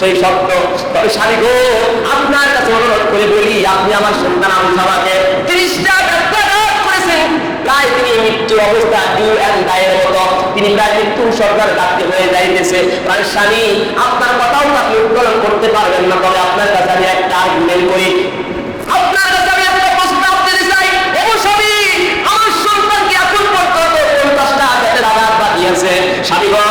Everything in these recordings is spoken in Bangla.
সেই শব্দ, তবে গো, আপনার কাছে অনুরোধ করে বলি, আপনি আমার সন্তান তিনি মৃত্যু সরকার হয়ে আপনার কথাও আপনি উত্তোলন করতে পারবেন না, তবে আপনার কাছে আমি একটা আর্গুমেন্ট করি। আপনার কাছে আমি একটা প্রস্তাব দিতে চাই ও স্বামী আমার সন্তানকে এখন পর্যন্ত পঞ্চাশটা পেটের আঘাত বাদিয়েছে স্বামী গো,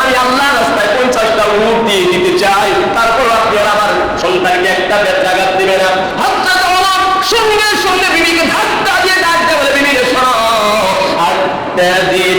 আমি আল্লাহ রাস্তায় পঞ্চাশটা উঠ দিয়ে দিতে চাই তারপর আপনি আর আমার সন্তানকে একটা বেত্রাঘাত দিবে না হঠাৎ আমার সঙ্গে সঙ্গে বিবিকে ধাক্কা দিয়ে ডাক দেবে বলে বিবিকে শোনো আর তেদিদু মুবাতিরাতান বিদরা উখরা বিবি আমার শোনো দুনিয়ার কথা দুনিয়ার মানুষ কেউ না হয় কেউ কাঁদে নিতে চায় ভাই যদি অপরাধ করে আর এক ভাই কাঁদে নিতে চায়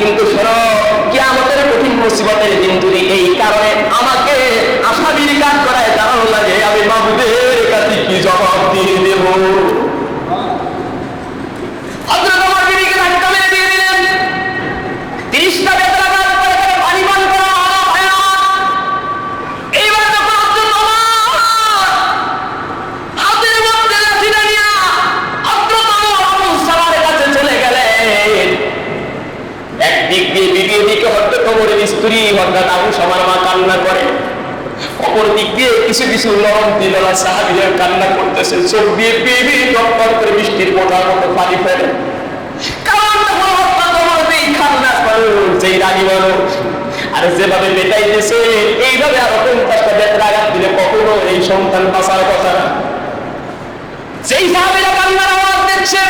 কিন্তু শোনো কি আমাদের কঠিন দিন তুমি এই কারণে আমাকে আশা কাজ করায় দাঁড়ানো লাগে, আমি মাহবুদের কাছে কি জবাব দিয়ে দেব হযরত ওমর বিবিকে ধাক্কা মেরে দিয়ে দিলেন তিরিশটা বেতরা কাজ করে তাকে পানি পান করা মানা হয় না এইবার যখন আব্দুল ওমর হাতের মধ্যে লাঠিটা নিয়ে হযরত ওমর আবু সালামের কাছে চলে গেলেন একদিক দিয়ে বিবি দিকে হযরত ওমরের স্ত্রী হযরত আবু সামার মা কান্না করে। অপর দিক দিয়ে কিছু কিছু নরম দিলরা সাহাবীরা কান্না করতেছে। চোখ দিয়ে বিবি টপটপ করে বৃষ্টির মোটার মতো পানি ফেলে। যেই যেই আর যেভাবে মেটাইতেছে, এইভাবে কখনো এই সন্তান বাঁচার কথা না। সেই সাহাবীরা কান্নার আওয়াজ দিচ্ছে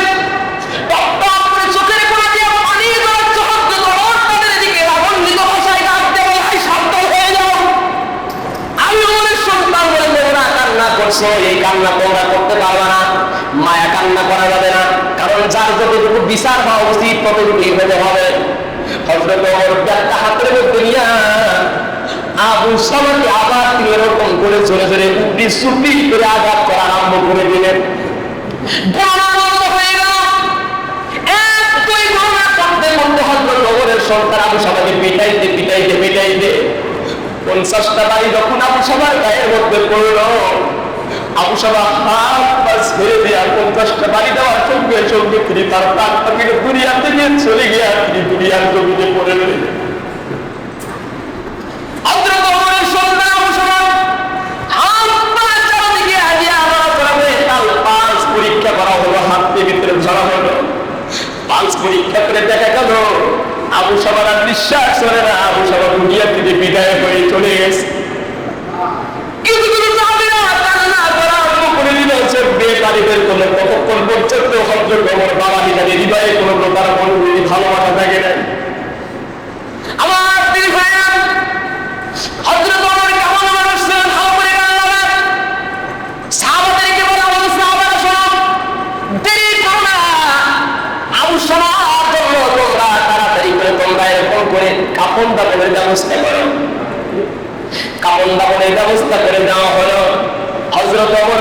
টপ টপ করে চোখের কোণা দিয়ে পানি ঝরাচ্ছে হযরত ওমর তাদের দিকে রাগান্বিত ভাষায় ডাক দেয় ভাই সাবধান হয়ে যাও আমি ওমরের সন্তান বলে তোমরা কান্না এই কান্না তোমরা করতে পারবে না, মায়া কান্না করা যাবে না, কারণ যার যতটুকু বিচার হওয়া উচিত, ততটুকুই হতে হবে। আবার পিটাইতে পঞ্চাশটা বাড়ি যখন আবু সবার গায়ের মধ্যে পড়ল আবু সবা হাত পা ছেড়ে দেওয়া পঞ্চাশটা বাড়ি দেওয়ার সঙ্গে সঙ্গে তিনি তার প্রাণ পাখির দুনিয়া থেকে চলে গিয়ে তিনি দুনিয়ার জমিতে পড়ে রইলেন। হাত পরীক্ষা করা হলো হাতের ভিতরে ধরা হলো। পাঁচ পরীক্ষা করে দেখা গেল, আবু সবার আর বিশ্বাস করে না, আবু সবার দুনিয়া থেকে বিদায় হয়ে চলে গেছে কিছু কিছু সাহাবীরা কান্না করা আরম্ভ করে দিল যে বেকারিদের কোনো কতক্ষণ পর্যন্ত হজর খবর বাবা হিসাবে হৃদয়ে কোনো প্রকার ভালোবাসা থাকে না আমার তিনি ভাইয়ান হজরত ওমর কেমন মানুষ ছিলেন ভালো করে কান্না সাহাবাদেরকে বলা হলো সাহাবারা শোনো দেরি করো না আবু শোনার জন্য তোমরা তাড়াতাড়ি করে তোমরা এরকম করে কাপড় দাপনের ব্যবস্থা করো কাপড় দাপনের ব্যবস্থা করে দেওয়া হলো হজরত অমর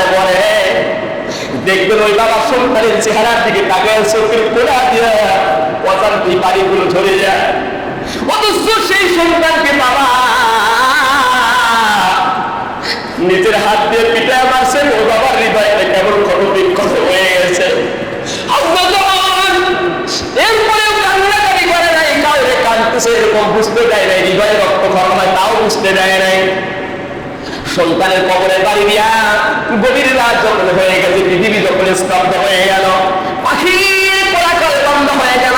দেখবেন ওই বাবা সন্তানের চেহারার দিকে তাকে চোখের কোড়া দিয়ে অজান্তি বাড়িগুলো ঝরে যায়। অথচ সেই সন্তানকে বাবা নিজের হাত দিয়ে পিটায় মারছেন ও বাবার হৃদয়টা কেমন ক্ষত বিক্ষত হয়ে গেছে। করে এরকম বুঝতে দেয় নাই, হৃদয়ে রক্ত খরণ হয়, তাও বুঝতে দেয় নাই। সন্তানের কবরে বাড়ি দিয়া গভীর রাত যখন হয়ে গেছে, পৃথিবী যখন স্তব্ধ হয়ে গেল পাখি পরাকাল বন্ধ হয়ে গেল।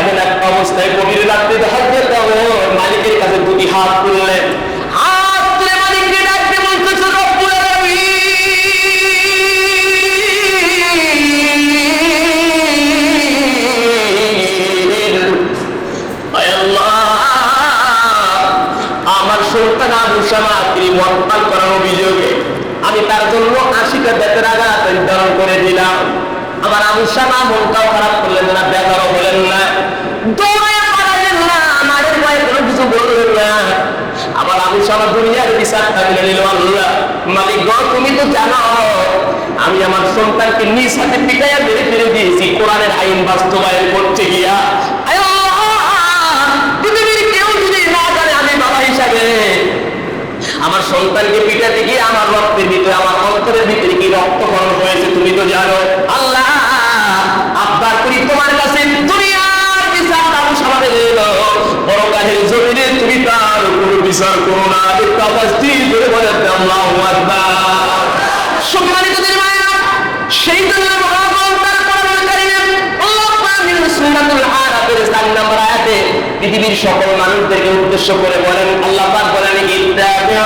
এমন একটা অবস্থায় গভীর রাত্রে হজরত মালিকের কাছে দুটি হাত তুললেন। তুমি তো জানো। আমি আমার সন্তানকে পিটাতে গিয়ে আমার রক্তের ভিতরে, আমার অন্তরের ভিতরে কি রক্তকরণ হয়েছে তুমি তো জানো। আল্লাহ, আব্বার করি তোমার কাছে দুনিয়ার বিচার আমি সমাজে এলো বড় কাহের জমিনে তুমি তার কোনো বিচার করো না। একটু স্থির করে বলে, আল্লাহ সম্মানিত সেই জন্য মহাগ্রন্থ তার কোরআনুল কারীমে আল্লাহ পাকের সূরাতুল আরাফের 4 নম্বর আয়াতে পৃথিবীর সকল মানুষদেরকে উদ্দেশ্য করে বলেন, আল্লাহ বলেন ইত্তাবিউ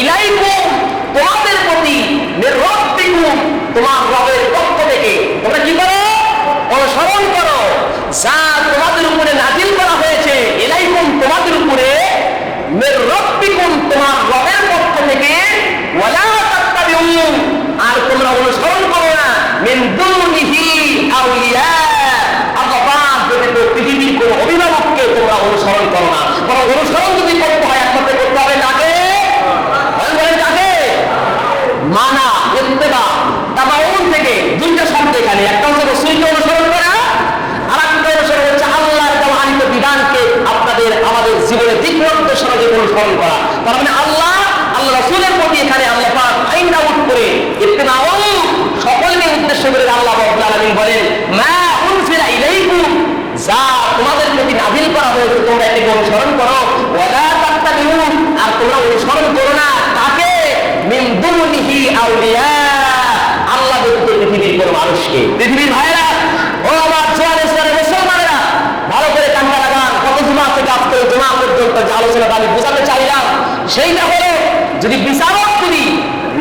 ইলাইকুম, তোমাদের প্রতি রাব্বিকুম তোমার রবের পক্ষ থেকে। তোমরা কি করো? অনুসরণ করো। যা তোমাদের উপরে নাজিল করা হয়েছে, ইলাইকুম তোমাদের উপরে রাব্বিকুম তোমার রবের পক্ষ থেকে। ওয়ালা আর তোমরা অনুসরণ করো না। মিন দুনিহি আউলিয়া। অথবা যদি পৃথিবীর কোন অভিভাবককে তোমরা অনুসরণ করো না, বরং অনুসরণ যদি করতে হয় একমাত্র করতে হবে তাকে বলেন বলেন তাকে মানা ইত্তেবা তাবাউন থেকে দুইটা শব্দ এখানে একটা হচ্ছে রসুলকে অনুসরণ করা আর একটা অনুসরণ হচ্ছে আল্লাহর দেওয়া আনিত বিধানকে আপনাদের আমাদের জীবনে দিক নির্দেশনা দিয়ে অনুসরণ করা। তার মানে আল্লাহ আল্লাহ রসুলের প্রতি এখানে আল্লাহ পাক আইন আউট করে ইত্তেবাউ সকলকে উদ্দেশ্য করে আল্লাহ রাব্বুল বলেন, মা উনফিরা যা তোমাদের প্রতি নাজিল করা হয়েছে, তোমরা এটাকে অনুসরণ করো। ওয়ালা আর তোমরা অনুসরণ করো না, তাকে মিন দুনিহি আউলিয়া। আল্লাহ ব্যতীত পৃথিবীর কোন মানুষকে। পৃথিবীর ভাইরা ও আমার জোয়ান ইসলামের মুসলমানেরা ভালো করে কান্না লাগান কত জুমা থেকে আজকে জুমা পর্যন্ত যে আলোচনাটা আমি বোঝাতে চাইলাম সেইটা হলো যদি বিচারক যদি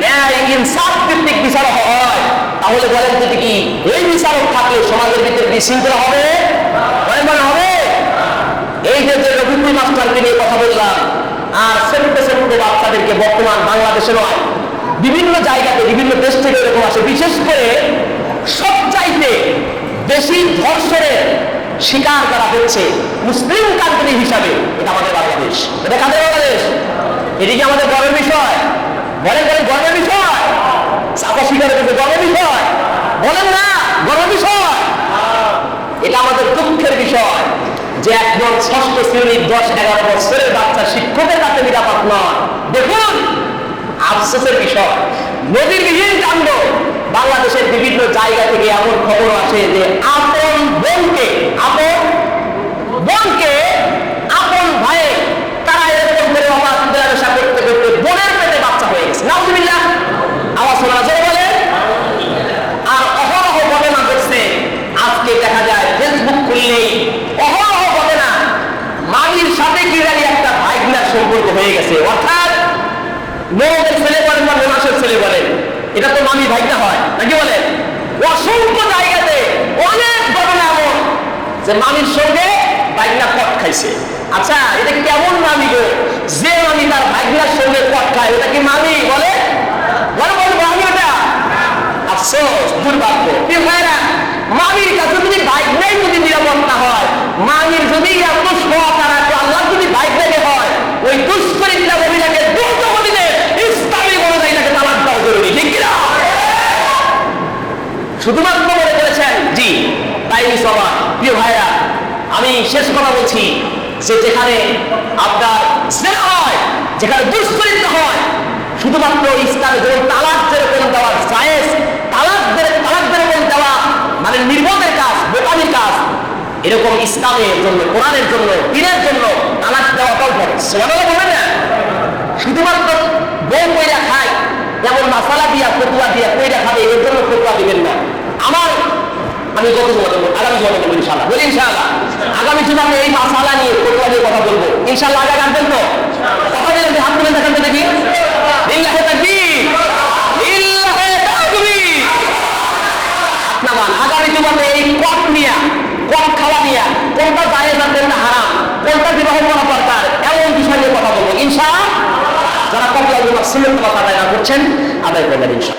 ন্যায়, ইনসাফ ভিত্তিক বিচারক হয়, তাহলে বলেন যদি কি এই বিচারক থাকলে সমাজের ভিতরে বিশৃঙ্খলা হবে? হবে? এই যে যে রবীন্দ্র মাস্টারকে নিয়ে কথা বললাম, আর সেভেন্টে সেভেন্টে বাচ্চাদেরকে বর্তমান বাংলাদেশে নয়, বিভিন্ন জায়গাতে, বিভিন্ন দেশ থেকে এরকম আসে। বিশেষ করে সব চাইতে বেশি ধর্ষণের শিকার করা হচ্ছে মুসলিম কান্ট্রি হিসাবে, এটা আমাদের বাংলাদেশ। এটা কাদের বাংলাদেশ? এটি কি আমাদের গর্বের বিষয়? বলেন বলেন গর্বের বিষয়। চাপা শিকার করতে গর্বের বিষয়। বলেন না, গর্বের বিষয়। এটা আমাদের দুঃখের বিষয় যে একজন ষষ্ঠ শ্রেণির দশ এগারো বছরের বাচ্চা শিক্ষকের কাছে নিরাপদ নয়। দেখুন, আফসোসের বিষয়। নদীর বিহীন কাণ্ড। বাংলাদেশের বিভিন্ন জায়গা থেকে এমন খবর আছে যে আপন বোনকে আপন বোনকে আপন ভাইয়ে তারা এরকম করে অবাধ মেলামেশা করতে করতে বোনের পেটে বাচ্চা হয়ে গেছে নাউজুবিল্লাহ আওয়াজ শোনা যায় বলে আর অহরহ ঘটনা ঘটছে আজকে দেখা যায় ফেসবুক খুললেই অহরহ ঘটনা মামির সাথে কি জানি একটা ভাইগনার সম্পর্ক হয়ে গেছে অর্থাৎ মোমের ছেলে বলেন বা মোনাসের ছেলে বলেন এটা তো মামি ভাইগনা হয় নাকি বলেন অসংখ্য জায়গাতে অনেক ঘটনা এমন যে মামির সঙ্গে ভাইগনা পট খাইছে। আচ্ছা এটা কেমন মামি গো? যে মামি তার ভাইগনার সঙ্গে পট খায়, ওটা কি মামি? বলে মামির যদি যদি না হয় যদি আল্লাহ যদি বাইক হয়, ওই শুধুমাত্র মনে করেছেন? জি, তাই সভা প্রিয় ভাইরা, আমি শেষ কথা বলছি যে যেখানে আপনার স্নেহ হয়, যেখানে দুষ্করিত হয়, শুধুমাত্র ইসলামে যেমন তালাক যেরকম দেওয়া জায়েজ, তালাক যে- তালাক যেরকম দেওয়া মানে নির্বোধের কাজ, বোকামির কাজ, এরকম ইসলামের জন্য, কোরআনের জন্য, দিনের জন্য তালাক দেওয়াটাও ধরে সেটা বলবেন না। শুধুমাত্র বউ কইরা খায়, যেমন মশালা দিয়া, ফতুয়া দিয়া কইরা খাবে এর জন্য ফতুয়া দিবেন না। আমার আমি গত দেবো আগামী জমা দেবো ইনশাল্লাহ বলি ইনশাল্লাহ আগামী আমি এই মশালা নিয়ে নিয়ে কথা বলব? ইনশাল্লাহ আগে রাখবেন তো কথা হাত তুলেন দেখেন তো দেখি। ইল্লাহে ইল্লাহে আগামী জীবনে এই কট নিয়া, কট খাওয়া নিয়া, কোনটা জায়েজ আর কোনটা হারাম, কোনটা বিবাহ করা দরকার, এমন বিষয় নিয়ে কথা বলব। ইনশা যারা কবলা বিবাহ সিমেন্ট কথা আদায় না আদায় করবেন ইনশা